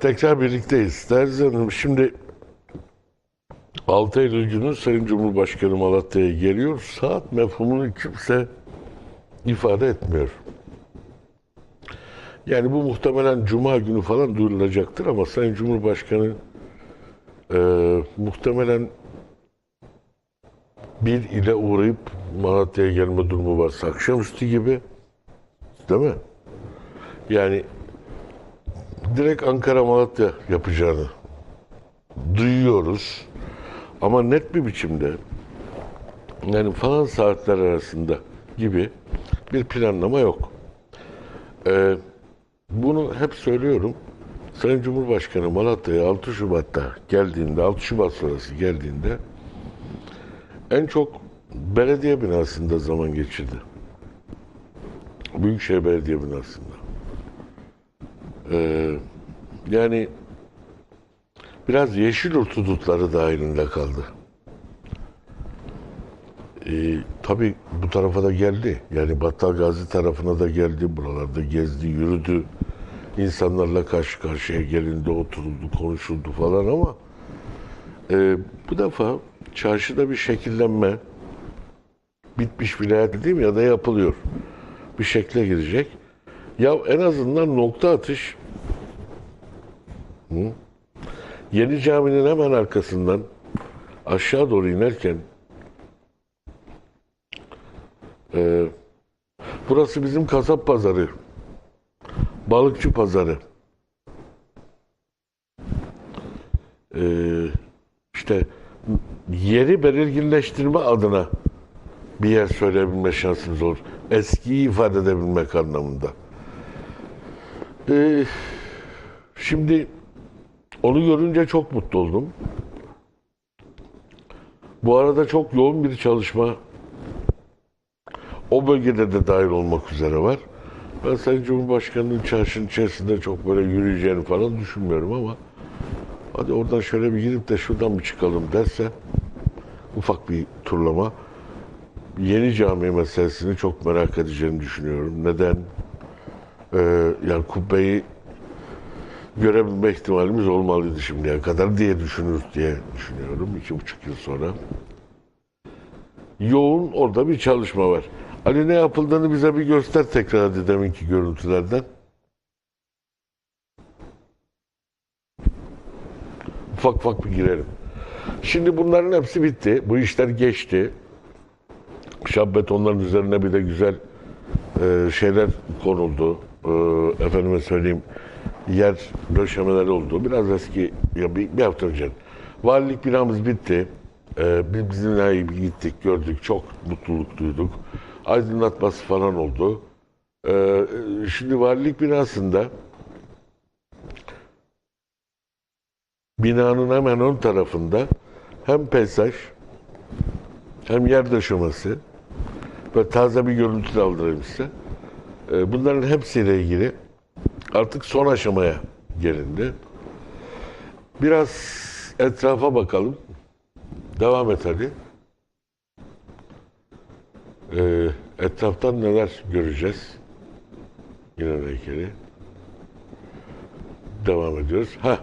Tekrar birlikteyiz. Derzi Hanım şimdi 6 Eylül günü Sayın Cumhurbaşkanı Malatya'ya geliyor. Saat mefhumunu kimse ifade etmiyor. Yani bu muhtemelen Cuma günü falan duyurulacaktır ama Sayın Cumhurbaşkanı e, muhtemelen bir ile uğrayıp Malatya'ya gelme durumu varsa akşamüstü gibi değil mi? Yani direkt Ankara Malatya yapacağını duyuyoruz. Ama net bir biçimde yani falan saatler arasında gibi bir planlama yok. Ee, bunu hep söylüyorum. Sayın Cumhurbaşkanı Malatya'ya 6 Şubat'ta geldiğinde, 6 Şubat sonrası geldiğinde en çok belediye binasında zaman geçirdi. Büyükşehir Belediye binasında. Ee, yani biraz yeşil hudutları dahilinde kaldı. Ee, tabii bu tarafa da geldi. Yani Battal Gazi tarafına da geldi. Buralarda gezdi, yürüdü. İnsanlarla karşı karşıya gelindi, oturuldu, konuşuldu falan ama e, bu defa çarşıda bir şekillenme bitmiş vilayet değil mi ya da yapılıyor. Bir şekle girecek. Ya en azından nokta atış Hı? Yeni caminin hemen arkasından aşağı doğru inerken e, burası bizim kasap pazarı, balıkçı pazarı. E, işte yeri belirginleştirme adına bir yer söyleyebilme şansımız olur. Eskiyi ifade edebilmek anlamında. E, şimdi onu görünce çok mutlu oldum. Bu arada çok yoğun bir çalışma o bölgede de dahil olmak üzere var. Ben Sayın Cumhurbaşkanı'nın çarşının içerisinde çok böyle yürüyeceğini falan düşünmüyorum ama hadi oradan şöyle bir girip de şuradan bir çıkalım derse ufak bir turlama yeni cami meselesini çok merak edeceğini düşünüyorum. Neden? Ee, yani kubbeyi görebilme ihtimalimiz olmalıydı şimdiye kadar diye düşünürüz diye düşünüyorum iki buçuk yıl sonra. Yoğun orada bir çalışma var. Ali ne yapıldığını bize bir göster tekrar hadi deminki görüntülerden. Ufak ufak bir girelim. Şimdi bunların hepsi bitti. Bu işler geçti. Şab betonların üzerine bir de güzel e, şeyler konuldu. E, efendime söyleyeyim yer döşemeleri oldu. Biraz eski, ya bir, bir hafta önce. Valilik binamız bitti. Ee, biz bizim binayı gittik, gördük. Çok mutluluk duyduk. Aydınlatması falan oldu. Ee, şimdi valilik binasında binanın hemen ön tarafında hem peyzaj hem yer döşemesi ve taze bir görüntü aldırayım size. Ee, bunların hepsiyle ilgili artık son aşamaya gelindi. Biraz etrafa bakalım. Devam et hadi. Ee, etraftan neler göreceğiz? Yine heykeli. Devam ediyoruz. Ha.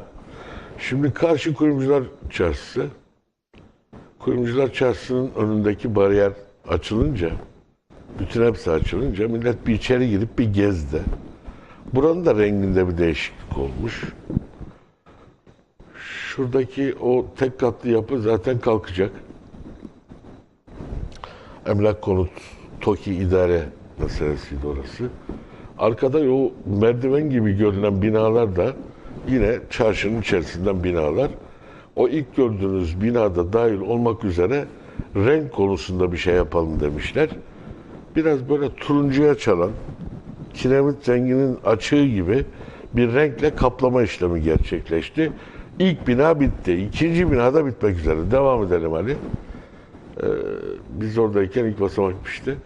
Şimdi karşı kuyumcular çarşısı. Kuyumcular çarşısının önündeki bariyer açılınca, bütün hepsi açılınca millet bir içeri girip bir gezdi. Buranın da renginde bir değişiklik olmuş. Şuradaki o tek katlı yapı zaten kalkacak. Emlak konut, TOKİ idare meselesiydi orası. Arkada o merdiven gibi görünen binalar da yine çarşının içerisinden binalar. O ilk gördüğünüz binada dahil olmak üzere renk konusunda bir şey yapalım demişler. Biraz böyle turuncuya çalan, kiremit renginin açığı gibi bir renkle kaplama işlemi gerçekleşti. İlk bina bitti. İkinci bina da bitmek üzere. Devam edelim Ali. Ee, biz oradayken ilk basamak bitmişti.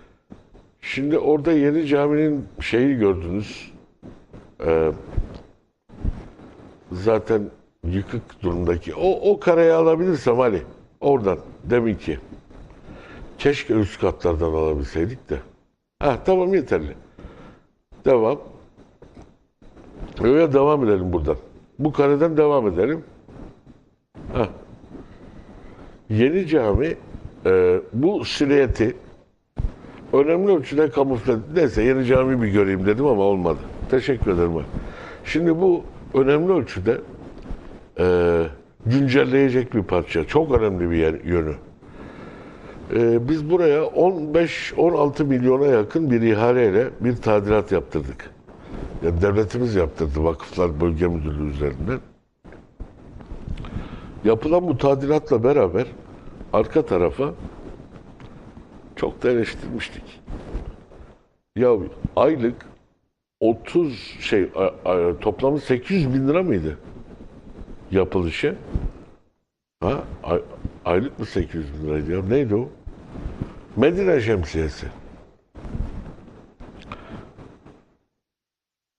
Şimdi orada yeni caminin şeyi gördünüz. Ee, zaten yıkık durumdaki. O, o kareyi alabilirsem Ali. Oradan deminki. Keşke üst katlardan alabilseydik de. Ha tamam yeterli. Devam. Öyle devam edelim buradan. bu kareden devam edelim. Heh. Yeni cami e, bu silüeti önemli ölçüde kamufle. Neyse yeni cami bir göreyim dedim ama olmadı. Teşekkür ederim. Şimdi bu önemli ölçüde e, güncelleyecek bir parça. Çok önemli bir yer, yönü. E, biz buraya 15-16 milyona yakın bir ihaleyle bir tadilat yaptırdık. Ya devletimiz yaptırdı Vakıflar Bölge Müdürlüğü üzerinden. Yapılan bu tadilatla beraber arka tarafa çok da eleştirmiştik. Ya aylık 30 şey toplamı 800 bin lira mıydı yapılışı? Ha ay- aylık mı 800 bin liraydı ya? Neydi o? Medine şemsiyesi.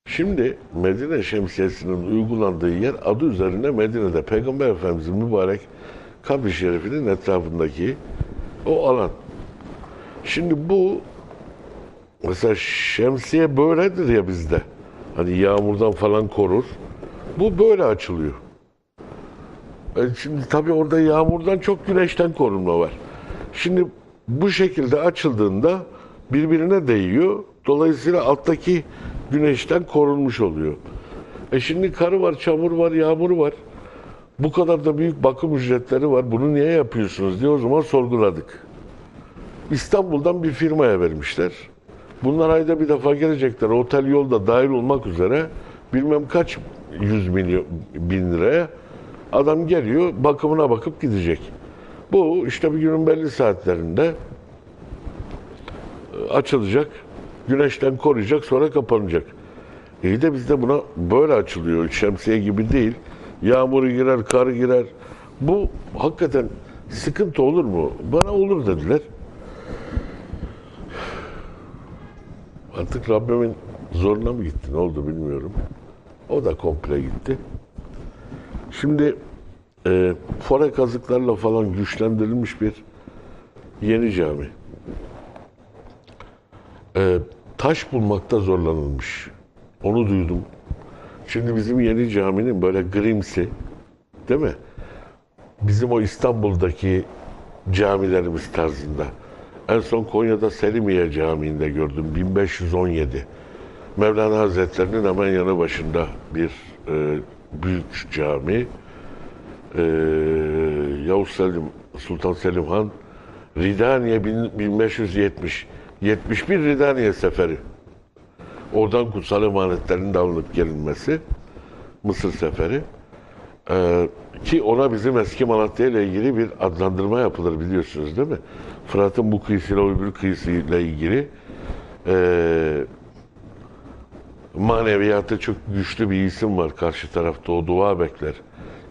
Şimdi Medine şemsiyesinin uygulandığı yer adı üzerine Medine'de Peygamber Efendimizin mübarek kabri şerifinin etrafındaki o alan. Şimdi bu mesela şemsiye böyledir ya bizde. Hani yağmurdan falan korur. Bu böyle açılıyor. E şimdi tabii orada yağmurdan çok güneşten korunma var. Şimdi bu şekilde açıldığında birbirine değiyor. Dolayısıyla alttaki güneşten korunmuş oluyor. E şimdi karı var, çamur var, yağmur var. Bu kadar da büyük bakım ücretleri var. Bunu niye yapıyorsunuz diye o zaman sorguladık. İstanbul'dan bir firmaya vermişler. Bunlar ayda bir defa gelecekler. Otel yolda dahil olmak üzere bilmem kaç yüz milyon bin liraya adam geliyor bakımına bakıp gidecek. Bu işte bir günün belli saatlerinde e, açılacak. Güneşten koruyacak sonra kapanacak. İyi de bizde buna böyle açılıyor. Şemsiye gibi değil. Yağmuru girer, kar girer. Bu hakikaten sıkıntı olur mu? Bana olur dediler. Artık Rabbimin zoruna mı gitti? Ne oldu bilmiyorum. O da komple gitti. Şimdi e, fore kazıklarla falan güçlendirilmiş bir yeni cami. E, taş bulmakta zorlanılmış. Onu duydum. Şimdi bizim yeni caminin böyle grimsi, değil mi? Bizim o İstanbul'daki camilerimiz tarzında. En son Konya'da Selimiye Camii'nde gördüm 1517. Mevlana Hazretleri'nin hemen yanı başında bir e, büyük cami. E, Yavuz Selim, Sultan Selim Han Ridaniye bin- 1570 71 Ridaniye seferi. Oradan kutsal emanetlerin de alınıp gelinmesi. Mısır seferi. Ee, ki ona bizim eski Malatya ile ilgili bir adlandırma yapılır biliyorsunuz değil mi? Fırat'ın bu kıyısıyla öbür kıyısıyla ilgili ee, maneviyatı çok güçlü bir isim var karşı tarafta o dua bekler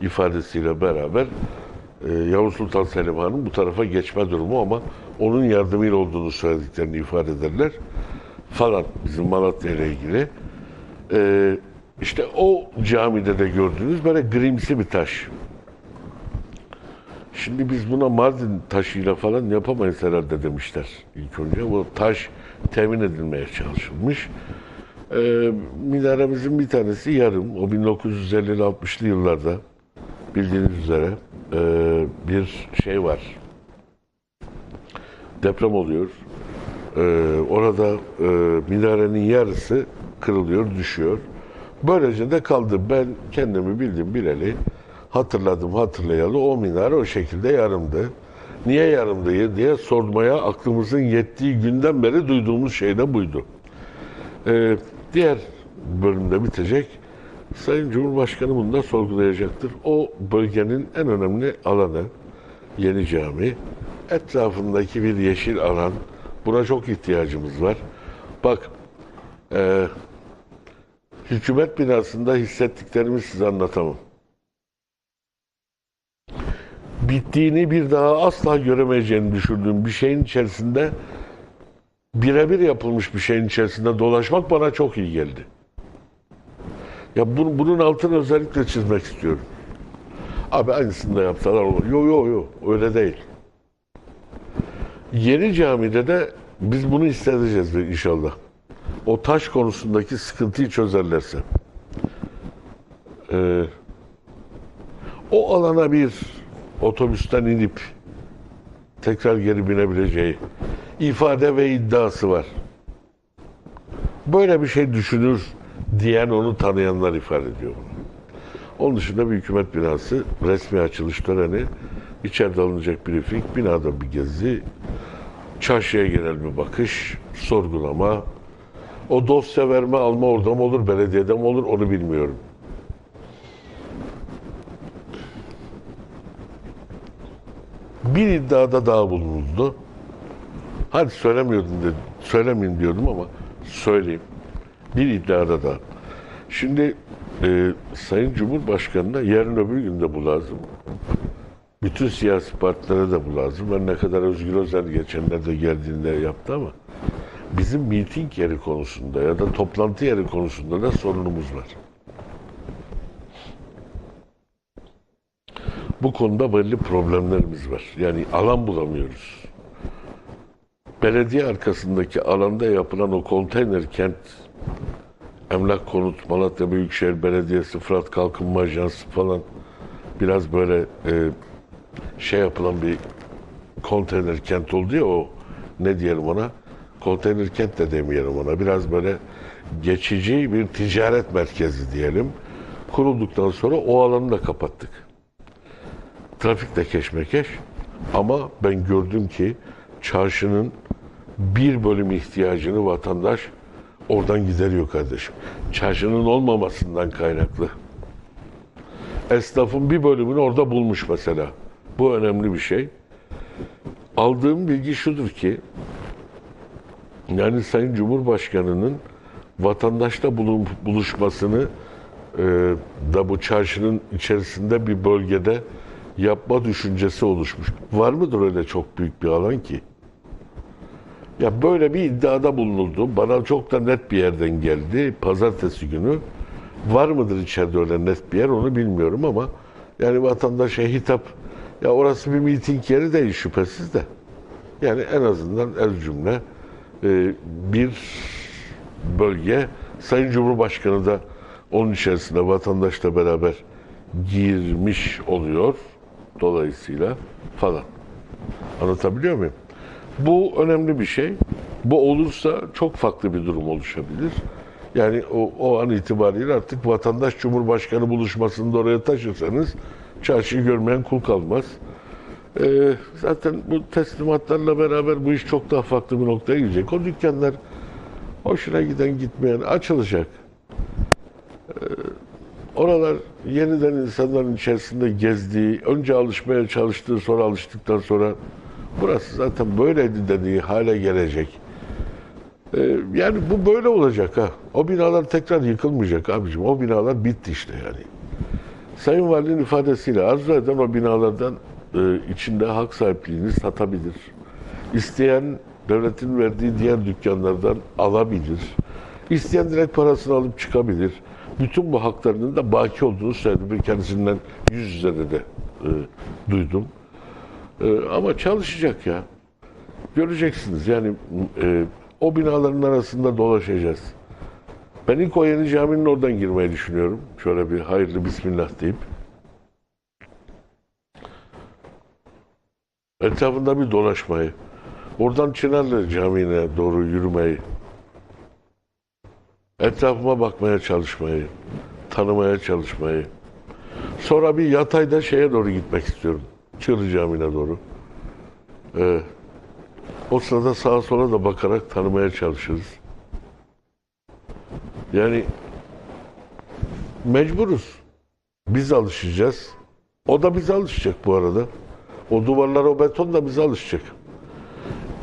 ifadesiyle beraber e, Yavuz Sultan Selim Han'ın bu tarafa geçme durumu ama onun yardımıyla olduğunu söylediklerini ifade ederler falan bizim Malatya ile ilgili. Ee, işte o camide de gördüğünüz böyle grimsi bir taş. Şimdi biz buna Mardin taşıyla falan yapamayız herhalde demişler ilk önce. Bu taş temin edilmeye çalışılmış. Ee, minaremizin bir tanesi yarım. O 1950'li 60'lı yıllarda bildiğiniz üzere ee, bir şey var. Deprem oluyor. Ee, orada e, minarenin yarısı kırılıyor, düşüyor. Böylece de kaldı. Ben kendimi bildim bileli hatırladım hatırlayalı o minare o şekilde yarımdı. Niye yarımdı diye sormaya aklımızın yettiği günden beri duyduğumuz şey de buydu. Ee, diğer bölümde bitecek. Sayın Cumhurbaşkanı bunu da sorgulayacaktır. O bölgenin en önemli alanı Yeni Cami. Etrafındaki bir yeşil alan. Buna çok ihtiyacımız var. Bak, e, hükümet binasında hissettiklerimi size anlatamam. Bittiğini bir daha asla göremeyeceğini düşündüğüm bir şeyin içerisinde birebir yapılmış bir şeyin içerisinde dolaşmak bana çok iyi geldi. Ya bu- bunun altını özellikle çizmek istiyorum. Abi aynısını da yapsalar olur. Yok yok yok öyle değil. Yeni camide de biz bunu hissedeceğiz inşallah. O taş konusundaki sıkıntıyı çözerlerse. Ee, o alana bir otobüsten inip tekrar geri binebileceği ifade ve iddiası var. Böyle bir şey düşünür diyen onu tanıyanlar ifade ediyor bunu. Onun dışında bir hükümet binası, resmi açılış töreni, içeride alınacak briefing, binada bir gezi, çarşıya genel bir bakış, sorgulama, o dosya verme alma orada mı olur, belediyede mi olur onu bilmiyorum. Bir iddiada daha bulunuldu. Hadi söylemiyordum dedi, söylemeyin diyordum ama söyleyeyim. Bir iddiada da. Şimdi e, Sayın Cumhurbaşkanı'na yarın öbür gün de bu lazım. Bütün siyasi partilere de bu lazım. Ben ne kadar Özgür Özel geçenlerde geldiğinde yaptı ama bizim miting yeri konusunda ya da toplantı yeri konusunda da sorunumuz var. Bu konuda belli problemlerimiz var. Yani alan bulamıyoruz. Belediye arkasındaki alanda yapılan o konteyner kent Emlak Konut, Malatya Büyükşehir Belediyesi, Fırat Kalkınma Ajansı falan biraz böyle e, şey yapılan bir konteyner kent oldu ya o ne diyelim ona? Konteyner kent de demeyelim ona. Biraz böyle geçici bir ticaret merkezi diyelim. Kurulduktan sonra o alanı da kapattık. Trafik de keşmekeş ama ben gördüm ki çarşının bir bölüm ihtiyacını vatandaş oradan gideriyor kardeşim. Çarşının olmamasından kaynaklı. Esnafın bir bölümünü orada bulmuş mesela. Bu önemli bir şey. Aldığım bilgi şudur ki, yani Sayın Cumhurbaşkanı'nın vatandaşla buluşmasını e, da bu çarşının içerisinde bir bölgede yapma düşüncesi oluşmuş. Var mıdır öyle çok büyük bir alan ki? Ya böyle bir iddiada bulunuldu. Bana çok da net bir yerden geldi. Pazartesi günü. Var mıdır içeride öyle net bir yer onu bilmiyorum ama yani vatandaşa hitap ya orası bir miting yeri değil şüphesiz de. Yani en azından el cümle e, bir bölge Sayın Cumhurbaşkanı da onun içerisinde vatandaşla beraber girmiş oluyor dolayısıyla falan. Anlatabiliyor muyum? Bu önemli bir şey. Bu olursa çok farklı bir durum oluşabilir. Yani o, o an itibariyle artık vatandaş cumhurbaşkanı buluşmasını da oraya taşırsanız çarşıyı görmeyen kul kalmaz. Ee, zaten bu teslimatlarla beraber bu iş çok daha farklı bir noktaya gidecek. O dükkanlar hoşuna giden gitmeyen açılacak. Ee, oralar yeniden insanların içerisinde gezdiği, önce alışmaya çalıştığı, sonra alıştıktan sonra burası zaten böyleydi dediği hale gelecek. Ee, yani bu böyle olacak ha. O binalar tekrar yıkılmayacak abicim. O binalar bitti işte yani. Sayın Valinin ifadesiyle arzu eden o binalardan e, içinde hak sahipliğini satabilir. İsteyen devletin verdiği diğer dükkanlardan alabilir. İsteyen direkt parasını alıp çıkabilir. Bütün bu haklarının da baki olduğunu söyledi. Bir kendisinden yüz yüze de, de e, duydum. E, ama çalışacak ya. Göreceksiniz yani e, o binaların arasında dolaşacağız. Ben ilk o yeni caminin oradan girmeyi düşünüyorum. Şöyle bir hayırlı bismillah deyip. Etrafında bir dolaşmayı. Oradan Çınarlı Camii'ne doğru yürümeyi. Etrafıma bakmaya çalışmayı. Tanımaya çalışmayı. Sonra bir yatayda şeye doğru gitmek istiyorum. Çığrı Camii'ne doğru. Ee, o sırada sağa sola da bakarak tanımaya çalışırız. Yani mecburuz. Biz alışacağız. O da bize alışacak bu arada. O duvarlar, o beton da bize alışacak.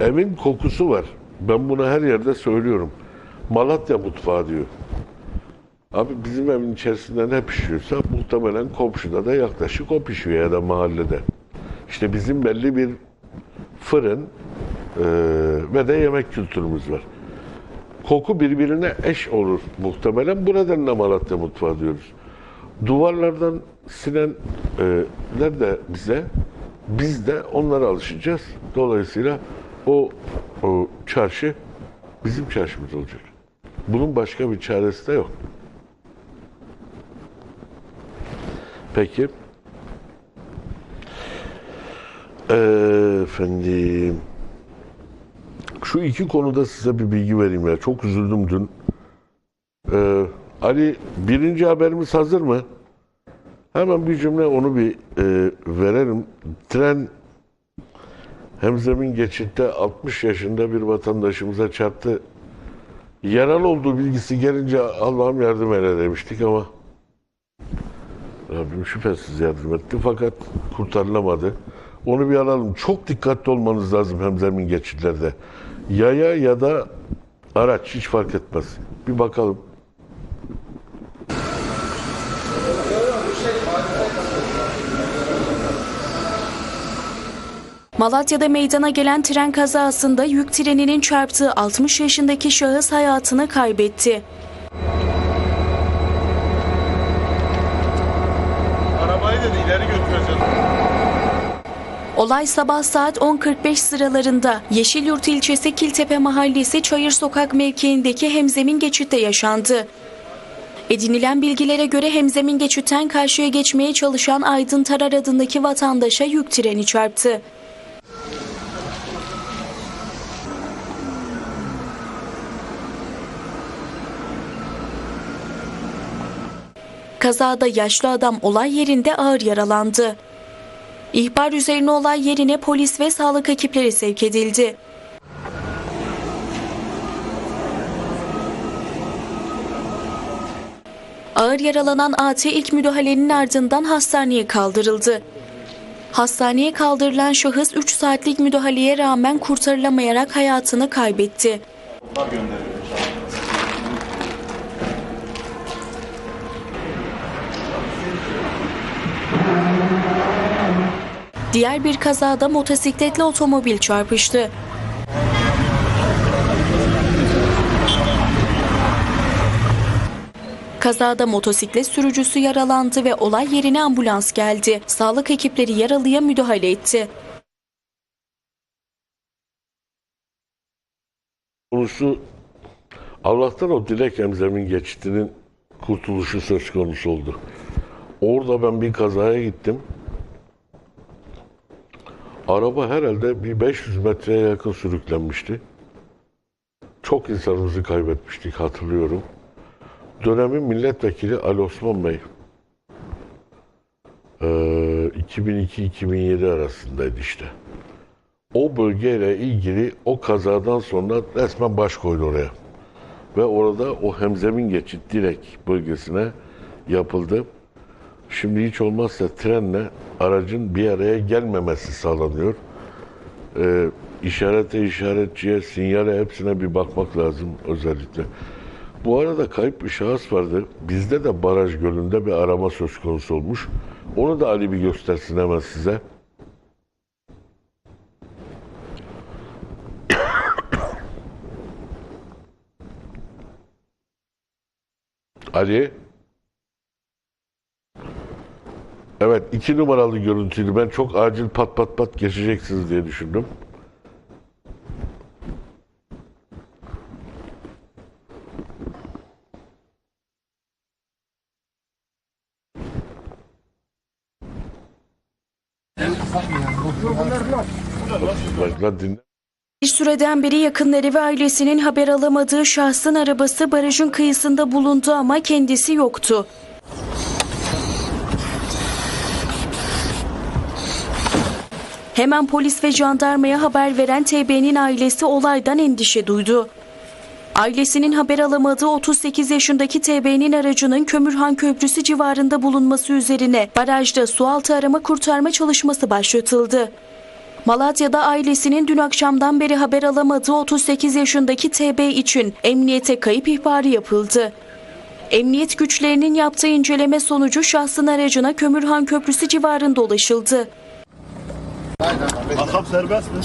Evin kokusu var. Ben bunu her yerde söylüyorum. Malatya mutfağı diyor. Abi bizim evin içerisinde ne pişiyorsa muhtemelen komşuda da yaklaşık o pişiyor ya da mahallede. İşte bizim belli bir fırın eee, ve de yemek kültürümüz var. Koku birbirine eş olur muhtemelen. Bu nedenle Malatya mutfağı diyoruz. Duvarlardan sinenler de bize, biz de onlara alışacağız. Dolayısıyla o, o çarşı bizim çarşımız olacak. Bunun başka bir çaresi de yok. Peki. Efendim. Şu iki konuda size bir bilgi vereyim ya. Çok üzüldüm dün. Ee, Ali birinci haberimiz hazır mı? Hemen bir cümle onu bir e, verelim. Tren hemzemin geçitte 60 yaşında bir vatandaşımıza çarptı. Yaralı olduğu bilgisi gelince Allah'ım yardım eyle demiştik ama Rabbim şüphesiz yardım etti fakat kurtarılamadı. Onu bir alalım. Çok dikkatli olmanız lazım hemzemin geçitlerde. Yaya ya da araç hiç fark etmez. Bir bakalım. Malatya'da meydana gelen tren kazasında yük treninin çarptığı 60 yaşındaki şahıs hayatını kaybetti. Arabayı dedi ileri götüreceğiz. Olay sabah saat 10.45 sıralarında Yeşilyurt ilçesi Kiltepe mahallesi Çayır Sokak mevkiindeki hemzemin geçitte yaşandı. Edinilen bilgilere göre hemzemin geçitten karşıya geçmeye çalışan Aydın Tarar adındaki vatandaşa yük treni çarptı. Kazada yaşlı adam olay yerinde ağır yaralandı. İhbar üzerine olay yerine polis ve sağlık ekipleri sevk edildi. Ağır yaralanan AT ilk müdahalenin ardından hastaneye kaldırıldı. Hastaneye kaldırılan şahıs 3 saatlik müdahaleye rağmen kurtarılamayarak hayatını kaybetti. Diğer bir kazada motosikletli otomobil çarpıştı. Kazada motosiklet sürücüsü yaralandı ve olay yerine ambulans geldi. Sağlık ekipleri yaralıya müdahale etti. Konusu Allah'tan o dilek hemzemin geçitinin kurtuluşu söz konusu oldu. Orada ben bir kazaya gittim. Araba herhalde bir 500 metreye yakın sürüklenmişti. Çok insanımızı kaybetmiştik hatırlıyorum. Dönemin milletvekili Ali Osman Bey. Ee, 2002-2007 arasındaydı işte. O bölgeyle ilgili o kazadan sonra resmen baş koydu oraya. Ve orada o hemzemin geçit direkt bölgesine yapıldı. Şimdi hiç olmazsa trenle aracın bir araya gelmemesi sağlanıyor. Ee, işarete, işaretçiye, sinyale hepsine bir bakmak lazım özellikle. Bu arada kayıp bir şahıs vardı. Bizde de baraj gölünde bir arama söz konusu olmuş. Onu da Ali bir göstersin hemen size. Ali. Evet iki numaralı görüntüydü. Ben çok acil pat pat pat geçeceksiniz diye düşündüm. Bir süreden beri yakınları ve ailesinin haber alamadığı şahsın arabası barajın kıyısında bulundu ama kendisi yoktu. Hemen polis ve jandarmaya haber veren TB'nin ailesi olaydan endişe duydu. Ailesinin haber alamadığı 38 yaşındaki TB'nin aracının Kömürhan Köprüsü civarında bulunması üzerine barajda sualtı arama kurtarma çalışması başlatıldı. Malatya'da ailesinin dün akşamdan beri haber alamadığı 38 yaşındaki TB için emniyete kayıp ihbarı yapıldı. Emniyet güçlerinin yaptığı inceleme sonucu şahsın aracına Kömürhan Köprüsü civarında ulaşıldı. Makam serbest mi?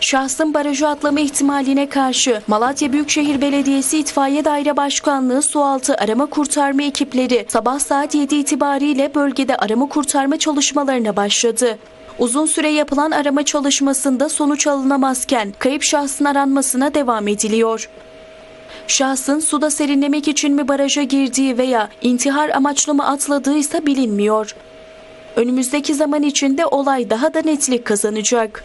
Şahsın barajı atlama ihtimaline karşı Malatya Büyükşehir Belediyesi İtfaiye Daire Başkanlığı sualtı arama kurtarma ekipleri sabah saat 7 itibariyle bölgede arama kurtarma çalışmalarına başladı. Uzun süre yapılan arama çalışmasında sonuç alınamazken kayıp şahsın aranmasına devam ediliyor. Şahsın suda serinlemek için mi baraja girdiği veya intihar amaçlı mı atladığı ise bilinmiyor. Önümüzdeki zaman içinde olay daha da netlik kazanacak.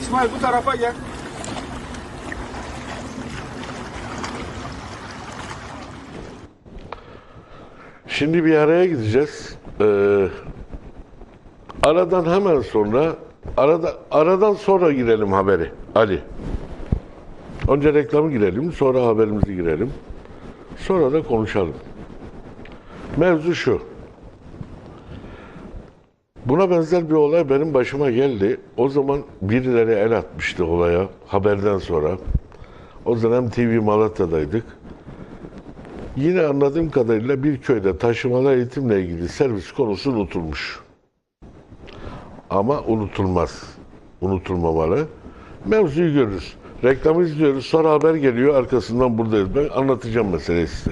İsmail bu tarafa gel. Şimdi bir araya gideceğiz. Ee, aradan hemen sonra arada aradan sonra girelim haberi Ali. Önce reklamı girelim, sonra haberimizi girelim. Sonra da konuşalım. Mevzu şu. Buna benzer bir olay benim başıma geldi. O zaman birileri el atmıştı olaya haberden sonra. O dönem TV Malatya'daydık. Yine anladığım kadarıyla bir köyde taşımalı eğitimle ilgili servis konusu unutulmuş. Ama unutulmaz. Unutulmamalı. Mevzuyu görürüz. Reklamı izliyoruz. Sonra haber geliyor. Arkasından buradayız. Ben anlatacağım meseleyi size.